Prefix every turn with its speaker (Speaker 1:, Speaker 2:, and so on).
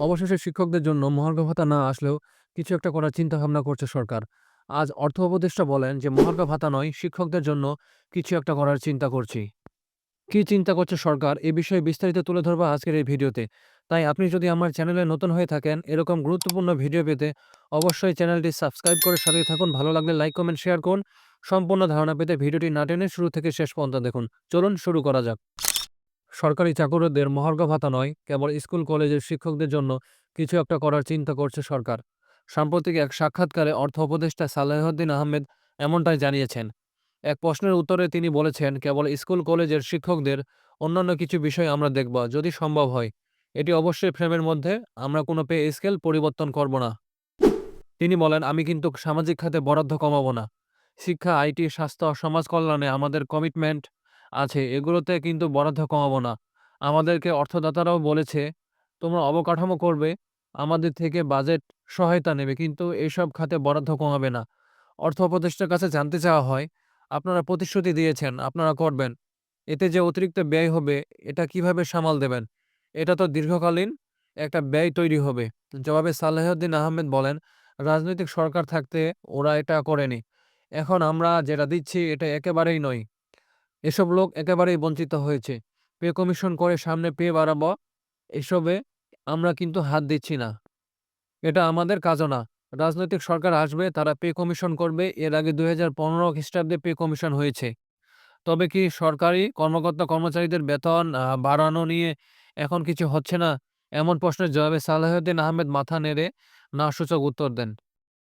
Speaker 1: অবশেষে শিক্ষকদের জন্য মহার্ঘ ভাতা না আসলেও কিছু একটা করার চিন্তা ভাবনা করছে সরকার। আজ অর্থ উপদেষ্টা বলেন যে, মহার্ঘ ভাতা নয়, শিক্ষকদের জন্য কিছু একটা করার চিন্তা করছি। কি চিন্তা করছে সরকার? এ বিষয়ে বিস্তারিত তুলে ধরবো আজকের এই ভিডিওতে। তাই আপনি যদি আমার চ্যানেলে নতুন হয়ে থাকেন, এরকম গুরুত্বপূর্ণ ভিডিও পেতে অবশ্যই চ্যানেলটি সাবস্ক্রাইব করে সাথে থাকুন। ভালো লাগলে লাইক, কমেন্ট, শেয়ার করুন। সম্পূর্ণ ধারণা পেতে ভিডিওটি না টেনে শুরু থেকে শেষ পর্যন্ত দেখুন। চলুন শুরু করা যাক। সরকারি চাকরিদের মহার্ঘ ভাতা নয়, কেবল স্কুল, কলেজের শিক্ষকদের জন্য কিছু একটা করার চিন্তা করছে সরকার। সাম্প্রতিক এক সাক্ষাৎকারে অর্থ উপদেষ্টা সালেহউদ্দিন আহমেদ এমনটাই জানিয়েছেন। এক প্রশ্নের উত্তরে তিনি বলেছেন, কেবল স্কুল, কলেজের শিক্ষকদের অন্যান্য কিছু বিষয় আমরা দেখব, যদি সম্ভব হয়। এটি অবশ্যই ফ্রেমের মধ্যে, আমরা কোনো পে স্কেল পরিবর্তন করব না। তিনি বলেন, আমি কিন্তু সামাজিক খাতে বরাদ্দ কমাবো না। শিক্ষা, আইটি, স্বাস্থ্য, সমাজ কল্যাণে আমাদের কমিটমেন্ট আছে, এগুলোতে কিন্তু বরাদ্দ কমাবো না। আমাদেরকে অর্থদাতারাও বলেছে, তোমরা অবকাঠামো করবে, আমাদের থেকে বাজেট সহায়তা নেবে, কিন্তু এইসব খাতে বরাদ্দ কমাবে না। অর্থ উপদেষ্টার কাছে জানতে চাওয়া হয়, আপনারা প্রতিশ্রুতি দিয়েছেন, আপনারা করবেন। এতে যে অতিরিক্ত ব্যয় হবে, এটা কীভাবে সামাল দেবেন? এটা তো দীর্ঘকালীন একটা ব্যয় তৈরি হবে। জবাবে সালেহউদ্দিন আহমেদ বলেন, রাজনৈতিক সরকার থাকতে ওরা এটা করেনি। এখন আমরা যেটা দিচ্ছি, এটা একেবারেই নয়। এসব লোক একেবারেই বঞ্চিত হয়েছে। পে কমিশন করে সামনে পে বাড়াবো, এসবে আমরা কিন্তু হাত দিচ্ছি না। এটা আমাদের কাজও না। রাজনৈতিক সরকার আসবে, তারা পে কমিশন করবে, এর আগে দুই হাজার পনেরো খ্রিস্টাব্দে পে কমিশন হয়েছে। তবে কি সরকারি কর্মকর্তা কর্মচারীদের বেতন বাড়ানো নিয়ে এখন কিছু হচ্ছে না? এমন প্রশ্নের জবাবে সালাহুদ্দিন আহমেদ মাথা নেড়ে না সূচক উত্তর দেন।